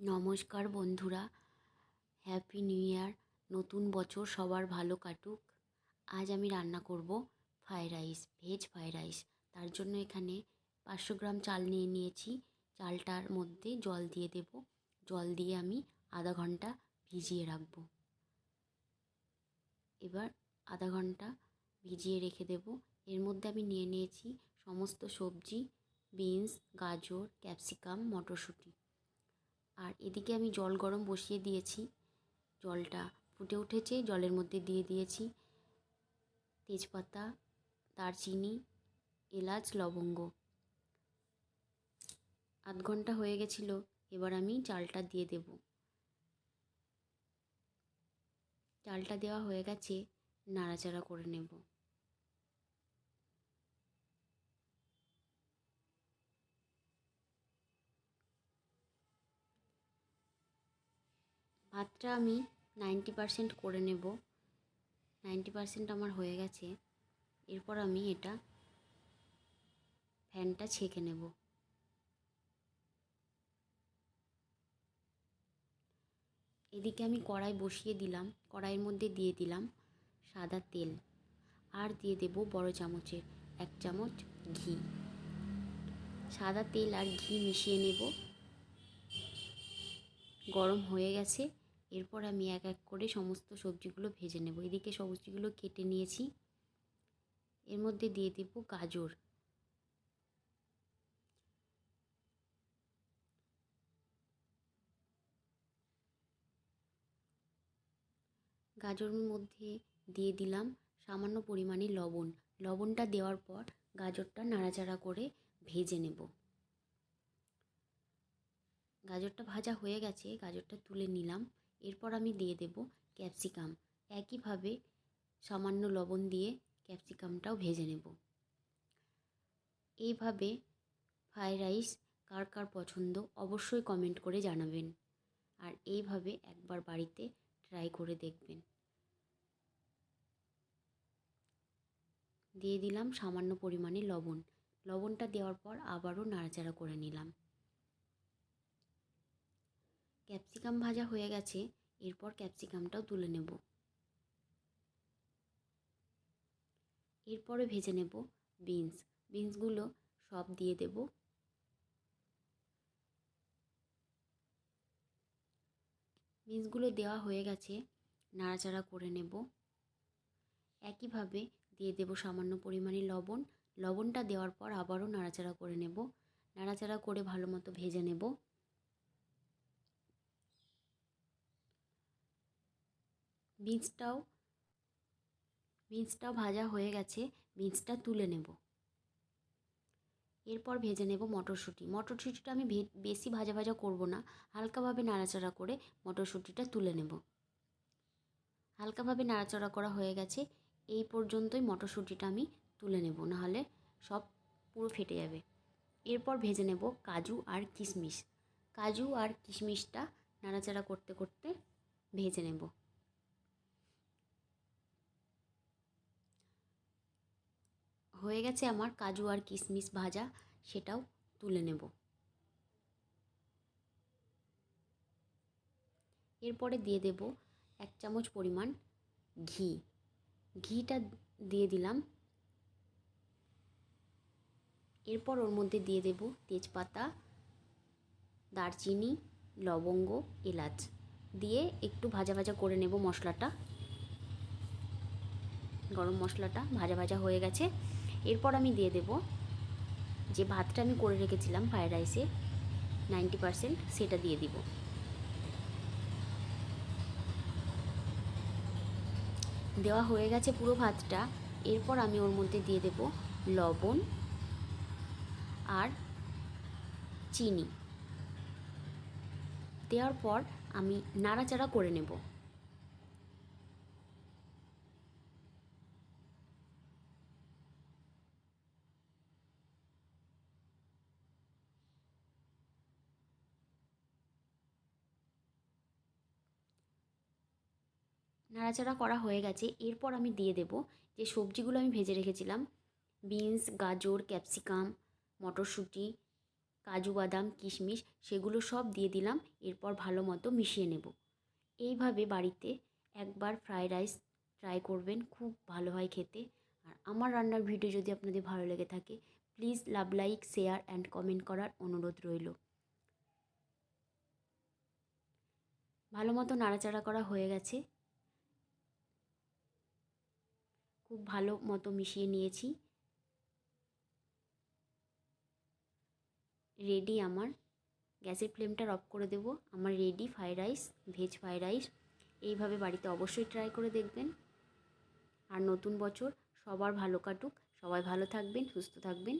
নমস্কার বন্ধুরা happy new year নতুন বছর সবার ভালো কাটুক। আজ আমি রান্না করব fried rice veg fried rice তার জন্য এখানে পাঁচশো গ্রাম চাল নিয়ে নিয়েছি। চালটার মধ্যে জল দিয়ে দেব। জল দিয়ে আমি আধা ঘণ্টা ভিজিয়ে রাখব। এবার আধা ঘণ্টা ভিজিয়ে রেখে দেব। এর মধ্যে আমি নিয়ে নিয়েছি সমস্ত সবজি, বিনস, গাজর, ক্যাপসিকাম, মটরশুঁটি। আর এদিকে আমি জল গরম বসিয়ে দিয়েছি। জলটা ফুটে উঠেছে, জলের মধ্যে দিয়ে দিয়েছি তেজপাতা, দারচিনি, এলাচ, লবঙ্গ। আধ ঘণ্টা হয়ে গেছিল, এবার আমি চালটা দিয়ে দেব। চালটা দেওয়া হয়ে গেছে, নাড়াচাড়া করে নেব। ভাতটা আমি নাইনটি পারসেন্ট করে নেব। নাইনটি পারসেন্ট আমার হয়ে গেছে। এরপর আমি এটা ফ্যানটা ছেঁকে নেব। এদিকে আমি কড়াই বসিয়ে দিলাম। কড়াইয়ের মধ্যে দিয়ে দিলাম সাদা তেল। আর দিয়ে দেব বড় চামচের এক চামচ ঘি। সাদা তেল আর ঘি মিশিয়ে নেব। গরম হয়ে গেছে। এরপর আমি এক এক করে সমস্ত সবজিগুলো ভেজে নেব। এদিকে সবজিগুলো কেটে নিয়েছি। এর মধ্যে দিয়ে দেব গাজর। গাজরের মধ্যে দিয়ে দিলাম সামান্য পরিমাণে লবণ। লবণটা দেওয়ার পর গাজরটা নাড়াচাড়া করে ভেজে নেব। গাজরটা ভাজা হয়ে গেছে, গাজরটা তুলে নিলাম। এরপর আমি দিয়ে দেব ক্যাপসিকাম। একইভাবে সামান্য লবণ দিয়ে ক্যাপসিকামটাও ভেজে নেব। এইভাবে ফ্রায়েড রাইস কার কার পছন্দ অবশ্যই কমেন্ট করে জানাবেন। আর এইভাবে একবার বাড়িতে ট্রাই করে দেখবেন। দিয়ে দিলাম সামান্য পরিমাণে লবণ। লবণটা দেওয়ার পর আবারও নাড়াচাড়া করে নিলাম। ক্যাপসিকাম ভাজা হয়ে গেছে, এরপর ক্যাপসিকামটাও তুলে নেব। এরপরে ভেজে নেব বিনস। বিনসগুলো সব দিয়ে দেব। বিনসগুলো দেওয়া হয়ে গেছে, নাড়াচাড়া করে নেব। একইভাবে দিয়ে দেব সামান্য পরিমাণে লবণ। লবণটা দেওয়ার পর আবারও নাড়াচাড়া করে নেব। নাড়াচাড়া করে ভালো মতো ভেজে নেব। বিনসটাও বিনসটাও ভাজা হয়ে গেছে বিনসটা তুলে নেব। এরপর ভেজে নেব মটরশুঁটি। মটরশুঁটিটা আমি বেশি ভাজা ভাজা করব না, হালকাভাবে নাড়াচাড়া করে মটরশুঁটিটা তুলে নেব। হালকাভাবে নাড়াচাড়া করা হয়ে গেছে, এই পর্যন্তই মটরশুঁটিটা আমি তুলে নেব, নাহলে সব পুরো ফেটে যাবে। এরপর ভেজে নেব কাজু আর কিশমিশ। কাজু আর কিশমিশটা নাড়াচাড়া করতে করতে ভেজে নেব। হয়ে গেছে আমার কাজু আর কিশমিশ ভাজা, সেটাও তুলে নেব। এরপরে দিয়ে দেব এক চামচ পরিমাণ ঘি। ঘিটা দিয়ে দিলাম। এরপর ওর মধ্যে দিয়ে দেব তেজপাতা, দারচিনি, লবঙ্গ, এলাচ। দিয়ে একটু ভাজা ভাজা করে নেব মশলাটা। গরম মশলাটা ভাজা ভাজা হয়ে গেছে। এরপর আমি দিয়ে দেব যে ভাতটা আমি করে রেখেছিলাম ফ্রায়েড রাইসে নাইনটি সেটা দিয়ে দিব। দেওয়া হয়ে গেছে পুরো ভাতটা, এরপর আমি ওর মধ্যে দিয়ে দেব লবণ আর চিনি। দেওয়ার পর আমি নাড়াচাড়া করে নেব। নাড়াচাড়া করা হয়ে গেছে। এরপর আমি দিয়ে দেব যে সবজিগুলো আমি ভেজে রেখেছিলাম। বিনস, গাজর, ক্যাপসিকাম, মটরশুঁটি, কাজু বাদাম, কিশমিশ সেগুলো সব দিয়ে দিলাম। এরপর ভালো মতো মিশিয়ে নেব। এইভাবে বাড়িতে একবার ফ্রায়েড রাইস ট্রাই করবেন, খুব ভালো হয় খেতে। আর আমার রান্নার ভিডিও যদি আপনাদের ভালো লেগে থাকে, please love, like, share and comment করার অনুরোধ রইল। ভালো মতো নাড়াচাড়া করা হয়ে গেছে। খুব ভালো মতো মিশিয়ে নিয়েছি। রেডি আমার। গ্যাসের ফ্লেমটা অফ করে দেব। আমার ready fried rice veg fried rice এইভাবে বাড়িতে অবশ্যই ট্রাই করে দেখবেন। আর নতুন বছর সবার ভালো কাটুক। সবাই ভালো থাকবেন, সুস্থ থাকবেন।